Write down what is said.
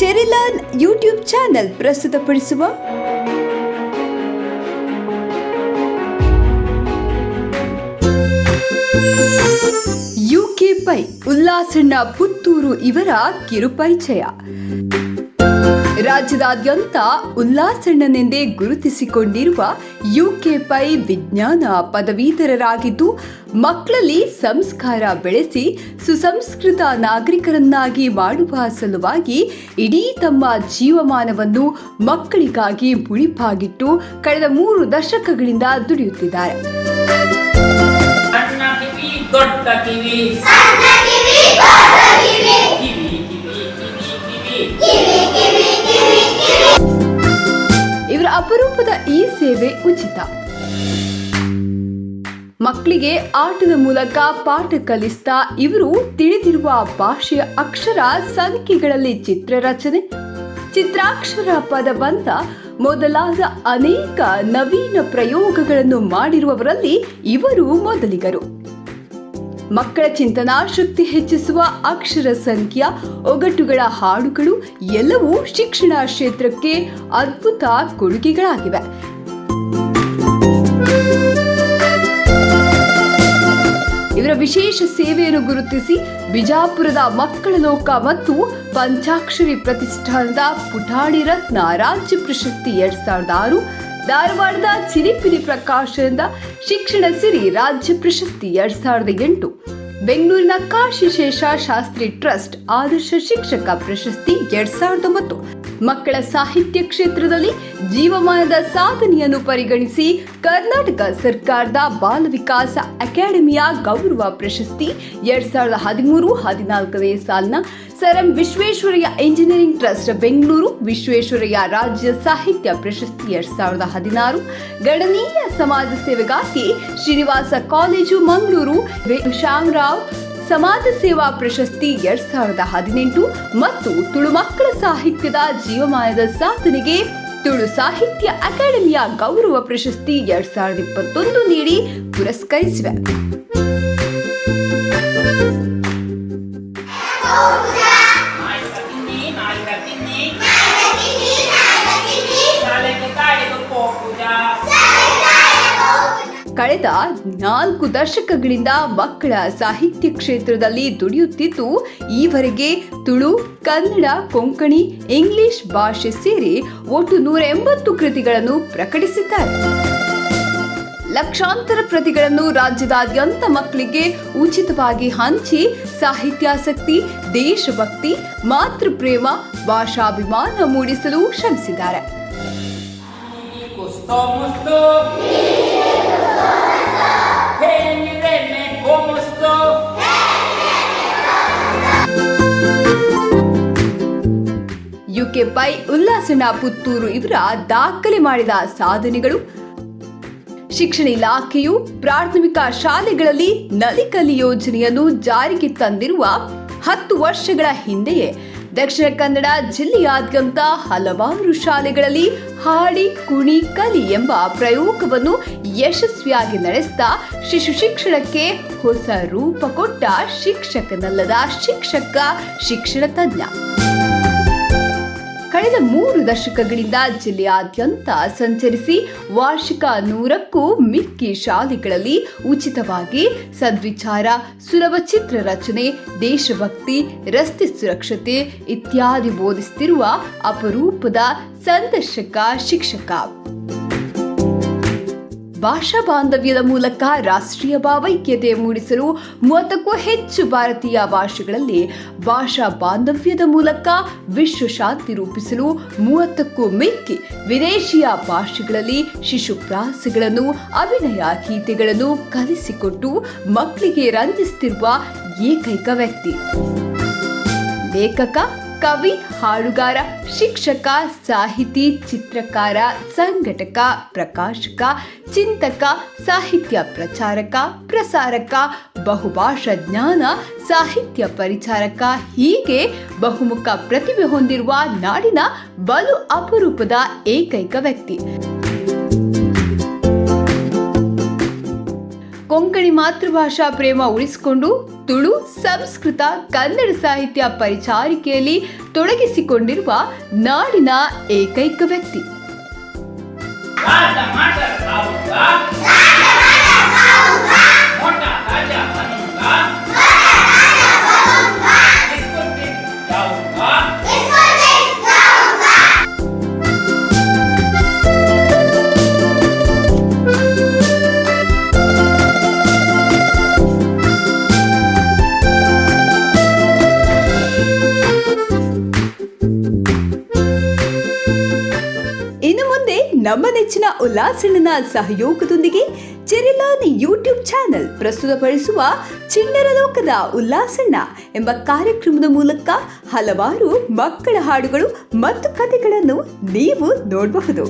ಚೆರಿಲಾನ್ YouTube channel ಪ್ರಸ್ತುತಪಡಿಸುವ UK Pai ಉಲ್ಲಾಸಣ್ಣ ಪುತ್ತೂರು ಇವರ ಕಿರುಪರಿಚಯ. ರಾಜ್ಯದಾದ್ಯಂತ ಉಲ್ಲಾಸಣ್ಣನೆಂದೇ ಗುರುತಿಸಿಕೊಂಡಿರುವ ಯುಕೆ ಪೈ ವಿಜ್ಞಾನ ಪದವೀಧರರಾಗಿದ್ದು ಮಕ್ಕಳಲ್ಲಿ ಸಂಸ್ಕಾರ ಬೆಳೆಸಿ ಸುಸಂಸ್ಕೃತ ನಾಗರಿಕರನ್ನಾಗಿ ಮಾಡುವ ಸಲುವಾಗಿ ಇಡೀ ತಮ್ಮ ಜೀವಮಾನವನ್ನು ಮಕ್ಕಳಿಗಾಗಿ ಮುಡಿಪಾಗಿಟ್ಟು ಕಳೆದ ಮೂರು ದಶಕಗಳಿಂದ ದುಡಿಯುತ್ತಿದ್ದಾರೆ. ದೊಡ್ಡ ಕಿವಿ. ಅಪರೂಪದ ಈ ಸೇವೆ ಉಚಿತ. ಮಕ್ಕಳಿಗೆ ಆಟದ ಮೂಲಕ ಪಾಠ ಕಲಿಸ್ತಾ ಇವರು ತಿಳಿದಿರುವ ಭಾಷೆಯ ಅಕ್ಷರ ಸಂಖ್ಯೆಗಳಲ್ಲಿ ಚಿತ್ರರಚನೆ, ಚಿತ್ರಾಕ್ಷರ ಪದಬಂಧ ಮೊದಲಾದ ಅನೇಕ ನವೀನ ಪ್ರಯೋಗಗಳನ್ನು ಮಾಡಿರುವವರಲ್ಲಿ ಇವರು ಮೊದಲಿಗರು. ಮಕ್ಕಳ ಚಿಂತನಾ ಶಕ್ತಿ ಹೆಚ್ಚಿಸುವ ಅಕ್ಷರ ಸಂಖ್ಯೆಯ ಒಗಟುಗಳ ಹಾಡುಗಳು ಎಲ್ಲವೂ ಶಿಕ್ಷಣ ಕ್ಷೇತ್ರಕ್ಕೆ ಅದ್ಭುತ ಕೊಡುಗೆಗಳಾಗಿವೆ. ಇವರ ವಿಶೇಷ ಸೇವೆಯನ್ನು ಗುರುತಿಸಿ ಬಿಜಾಪುರದ ಮಕ್ಕಳ ಲೋಕ ಮತ್ತು ಪಂಚಾಕ್ಷರಿ ಪ್ರತಿಷ್ಠಾನದ ಪುಟಾಣಿ ರತ್ನ ರಾಜ್ಯ ಪ್ರಶಸ್ತಿ ಎರಡ್ ಸಾವಿರದ ಆರು ಧಾರವಾಡದ ಚಿಲಿಪಿಲಿ ಪ್ರಕಾಶನದ ಶಿಕ್ಷಣ ಸಿರಿ ರಾಜ್ಯ ಪ್ರಶಸ್ತಿ ಎರಡ್ ಸಾವಿರದ ಎಂಟು. ಬೆಂಗಳೂರಿನ ಕಾಶಿ ಶೇಷ ಶಾಸ್ತ್ರಿ ಟ್ರಸ್ಟ್ ಆದರ್ಶ ಶಿಕ್ಷಕ ಪ್ರಶಸ್ತಿ ಎರಡ್ ಸಾವಿರದ ಒಂಬತ್ತು. ಮಕ್ಕಳ ಸಾಹಿತ್ಯ ಕ್ಷೇತ್ರದಲ್ಲಿ ಜೀವಮಾನದ ಸಾಧನೆಯನ್ನು ಪರಿಗಣಿಸಿ ಕರ್ನಾಟಕ ಸರ್ಕಾರದ ಬಾಲ ವಿಕಾಸ ಅಕಾಡೆಮಿಯ ಗೌರವ ಪ್ರಶಸ್ತಿ ಎರಡ್ ಸಾವಿರದ ಹದಿಮೂರು ಹದಿನಾಲ್ಕನೇ ಸಾಲಿನ sir M Visvesvaraya engineering trust Bengaluru, Visvesvaraya ರಾಜ್ಯ ಸಾಹಿತ್ಯ ಪ್ರಶಸ್ತಿ ಎರಡ್ ಸಾವಿರದ ಹದಿನಾರು. ಗಣನೀಯ ಸಮಾಜ ಸೇವೆಗಾಗಿ ಶ್ರೀನಿವಾಸ ಕಾಲೇಜು, ಮಂಗಳೂರು ಶ್ಯಾಮರಾವ್ ಸಮಾಜ ಸೇವಾ ಪ್ರಶಸ್ತಿ ಎರಡ್ ಸಾವಿರದ ಹದಿನೆಂಟು ಮತ್ತು ತುಳು ಮಕ್ಕಳ ಸಾಹಿತ್ಯದ ಜೀವಮಾನದ ಸಾಧನೆಗೆ ತುಳು ಸಾಹಿತ್ಯ ಅಕಾಡೆಮಿಯ ಗೌರವ ಪ್ರಶಸ್ತಿ ಎರಡ್ ಸಾವಿರದ ಇಪ್ಪತ್ತೊಂದು ನೀಡಿ ಪುರಸ್ಕರಿಸಿವೆ. ಕಳೆದ ನಾಲ್ಕು ದಶಕಗಳಿಂದ ಮಕ್ಕಳ ಸಾಹಿತ್ಯ ಕ್ಷೇತ್ರದಲ್ಲಿ ದುಡಿಯುತ್ತಿದ್ದು, ಈವರೆಗೆ ತುಳು, ಕನ್ನಡ, ಕೊಂಕಣಿ, ಇಂಗ್ಲಿಷ್ ಭಾಷೆ ಸೇರಿ ಒಟ್ಟು ನೂರ ಎಂಬತ್ತು ಕೃತಿಗಳನ್ನು ಪ್ರಕಟಿಸಿದ್ದಾರೆ. ಲಕ್ಷಾಂತರ ಪ್ರತಿಗಳನ್ನು ರಾಜ್ಯದಾದ್ಯಂತ ಮಕ್ಕಳಿಗೆ ಉಚಿತವಾಗಿ ಹಂಚಿ ಸಾಹಿತ್ಯಾಸಕ್ತಿ, ದೇಶಭಕ್ತಿ, ಮಾತೃಪ್ರೇಮ, ಭಾಷಾಭಿಮಾನ ಮೂಡಿಸಲು ಶ್ರಮಿಸಿದ್ದಾರೆ. ಯುಕೆ ಪೈ ಉಲ್ಲಾಸನ ಪುತ್ತೂರು ಇವರ ದಾಖಲೆ ಮಾಡಿದ ಸಾಧನೆಗಳು. ಶಿಕ್ಷಣ ಇಲಾಖೆಯು ಪ್ರಾಥಮಿಕ ಶಾಲೆಗಳಲ್ಲಿ ನಲಿಕಲಿ ಯೋಜನೆಯನ್ನು ಜಾರಿಗೆ ತಂದಿರುವ ಹತ್ತು ವರ್ಷಗಳ ಹಿಂದೆಯೇ ದಕ್ಷಿಣ ಕನ್ನಡ ಜಿಲ್ಲೆಯಾದ್ಯಂತ ಹಲವಾರು ಶಾಲೆಗಳಲ್ಲಿ ಹಾಡಿ, ಕುಣಿ, ಕಲಿ ಎಂಬ ಪ್ರಯೋಗವನ್ನು ಯಶಸ್ವಿಯಾಗಿ ನಡೆಸ್ತಾ ಶಿಶು ಶಿಕ್ಷಣಕ್ಕೆ ಹೊಸ ರೂಪ ಕೊಟ್ಟ ಶಿಕ್ಷಕನಲ್ಲದ ಶಿಕ್ಷಕ, ಶಿಕ್ಷಣ ತಜ್ಞ. ಕಳೆದ ಮೂರು ದಶಕಗಳಿಂದ ಜಿಲ್ಲೆಯಾದ್ಯಂತ ಸಂಚರಿಸಿ ವಾರ್ಷಿಕ ನೂರಕ್ಕೂ ಮಿಕ್ಕಿ ಶಾಲೆಗಳಲ್ಲಿ ಉಚಿತವಾಗಿ ಸದ್ವಿಚಾರ, ಸುಲಭ ಚಿತ್ರ ರಚನೆ, ದೇಶಭಕ್ತಿ, ರಸ್ತೆ ಸುರಕ್ಷತೆ ಇತ್ಯಾದಿ ಬೋಧಿಸುತ್ತಿರುವ ಅಪರೂಪದ ಸಂದರ್ಶಕ, ಶಿಕ್ಷಕ. ಭಾಷಾ ಬಾಂಧವ್ಯದ ಮೂಲಕ ರಾಷ್ಟ್ರೀಯ ಭಾವೈಕ್ಯತೆ ಮೂಡಿಸಲು ಮೂವತ್ತಕ್ಕೂ ಹೆಚ್ಚು ಭಾರತೀಯ ಭಾಷೆಗಳಲ್ಲಿ ಭಾಷಾ ಬಾಂಧವ್ಯದ ಮೂಲಕ ವಿಶ್ವ ಶಾಂತಿ ರೂಪಿಸಲು ಮೂವತ್ತಕ್ಕೂ ಮಿಕ್ಕಿ ವಿದೇಶಿಯ ಭಾಷೆಗಳಲ್ಲಿ ಶಿಶು ಪ್ರಾಸಗಳನ್ನು ಅಭಿನಯ ಗೀತೆಗಳನ್ನು ಕಲಿಸಿಕೊಟ್ಟು ಮಕ್ಕಳಿಗೆ ರಂಜಿಸುತ್ತಿರುವ ಏಕೈಕ ವ್ಯಕ್ತಿ. ಲೇಖಕ ಕವಿ, ಹಾಡುಗಾರ, ಶಿಕ್ಷಕ, ಸಾಹಿತಿ, ಚಿತ್ರಕಾರ, ಸಂಘಟಕ, ಪ್ರಕಾಶಕ, ಚಿಂತಕ, ಸಾಹಿತ್ಯ ಪ್ರಚಾರಕ, ಪ್ರಸಾರಕ, ಬಹುಭಾಷಾ ಜ್ಞಾನ, ಸಾಹಿತ್ಯ ಪರಿಚಾರಕ, ಹೀಗೆ ಬಹುಮುಖ ಪ್ರತಿಭೆ ಹೊಂದಿರುವ ನಾಡಿನ ಬಲು ಅಪರೂಪದ ಏಕೈಕ ವ್ಯಕ್ತಿ. ಕೊಂಕಣಿ ಮಾತೃಭಾಷಾ ಪ್ರೇಮ ಉಳಿಸಿಕೊಂಡು ತುಳು ಸಂಸ್ಕೃತ ಕನ್ನಡ ಸಾಹಿತ್ಯ ಪರಿಚಾರಿಕೆಯಲ್ಲಿ ತೊಡಗಿಸಿಕೊಂಡಿರುವ ನಾಡಿನ ಏಕೈಕ ವ್ಯಕ್ತಿ. ನಮ್ಮ ನೆಚ್ಚಿನ ಉಲ್ಲಾಸಣ್ಣನ ಸಹಯೋಗದೊಂದಿಗೆ ಚೆರಿಲಾನ್ ಯೂಟ್ಯೂಬ್ ಚಾನೆಲ್ ಪ್ರಸ್ತುತಪಡಿಸುವ ಚಿಣ್ಣರ ಲೋಕದ ಉಲ್ಲಾಸಣ್ಣ ಎಂಬ ಕಾರ್ಯಕ್ರಮದ ಮೂಲಕ ಹಲವಾರು ಮಕ್ಕಳ ಹಾಡುಗಳು ಮತ್ತು ಕಥೆಗಳನ್ನು ನೀವು ನೋಡಬಹುದು.